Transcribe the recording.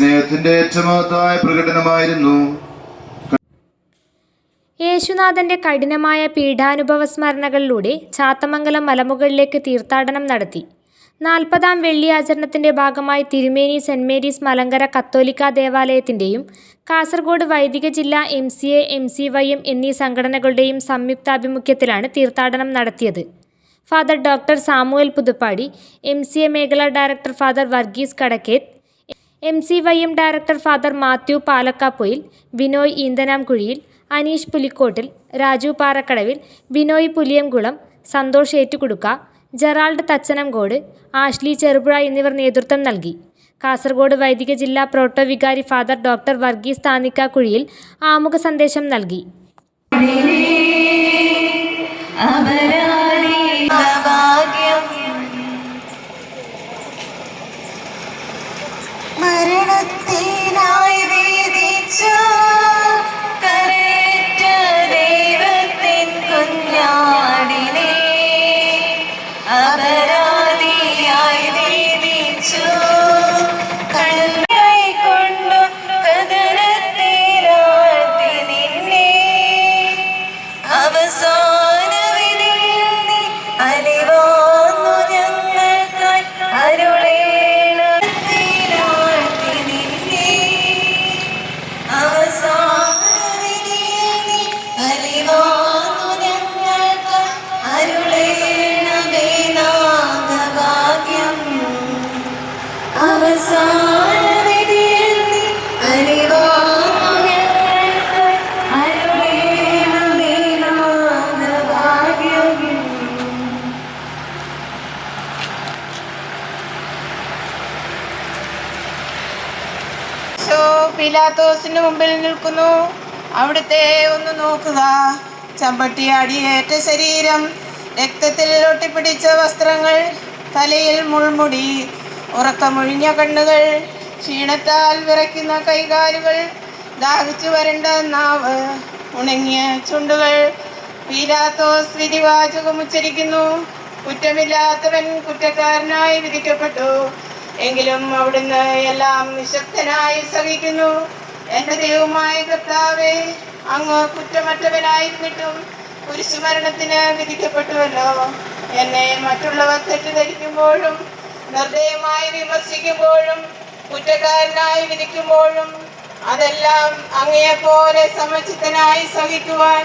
ദൈവത്തിന്റെ ഏറ്റമഹത്തായ പ്രകടനമായിരുന്നു യേശുനാഥന്റെ കഠിനമായ പീഠാനുഭവ സ്മരണകളിലൂടെ ചാത്തമംഗലം മലമുകളിലേക്ക് തീർത്ഥാടനം നടത്തി. നാൽപ്പതാം വെള്ളി ആചരണത്തിന്റെ ഭാഗമായി തിരുമേനി സെന്റ് മേരീസ് മലങ്കര കത്തോലിക്ക ദേവാലയത്തിന്റെയും കാസർഗോഡ് വൈദിക ജില്ലാ M C A M C Y M എന്നീ സംഘടനകളുടെയും സംയുക്താഭിമുഖ്യത്തിലാണ് തീർത്ഥാടനം നടത്തിയത്. Father doctor Samuel Puthuppady M C A മേഖലാ director father Varghese Kadakketh M C Y M director father Mathew Palakkapoyil Binoy Eenthanamkuzhiyil Aneesh Pulikkottil Raju Parakkadavil Binoy Puliyamkulam Santhosh Ettukudukka Gerald Thachanamkode Ashley Cherupuzha എന്നിവർ നേതൃത്വം നൽകി. കാസർഗോഡ് വൈദിക ജില്ലാ proto വികാരി father doctor Varghese താനിക്കാക്കുഴിയിൽ ആമുഖ സന്ദേശം നൽകി. മരണത്തിനായി പിലാത്തോസിന് മുമ്പിൽ നിൽക്കുന്നു. അവിടുത്തെ ഒന്ന് നോക്കുക. ചമ്പട്ടി അടിയേറ്റ ശരീരം രക്തത്തിൽ ഒട്ടിപ്പിടിച്ച വസ്ത്രങ്ങൾ തലയിൽ മുൾമുടി ഉറക്കമൊഴിഞ്ഞ കണ്ണുകൾ ക്ഷീണത്താൽ വിറയ്ക്കുന്ന കൈകാലുകൾ ദാഹിച്ചു വരണ്ട നാവ് ഉണങ്ങിയ ചുണ്ടുകൾ. പീലാത്തോസ് വിധിവാചകം ഉച്ചരിക്കുന്നു കുറ്റമില്ലാത്തവൻ കുറ്റക്കാരനായി വിധിക്കപ്പെട്ടു. എങ്കിലും അവിടുന്ന് എല്ലാം നിശബ്ദനായി സഹിക്കുന്നു. എന്റെ ദൈവമായ കർത്താവേ അങ്ങ് കുറ്റമറ്റവനായിരുന്നിട്ടും കുരിശുമരണത്തിന് വിധിക്കപ്പെട്ടുവല്ലോ. എന്നെ മറ്റുള്ളവർ തെറ്റിദ്ധരിക്കുമ്പോഴും നിർദ്ദയമായി വിമർശിക്കുമ്പോഴും കുറ്റക്കാരനായി വിധിക്കുമ്പോഴും അതെല്ലാം അങ്ങയെപ്പോലെ സമചിത്തനായി സഹിക്കുവാൻ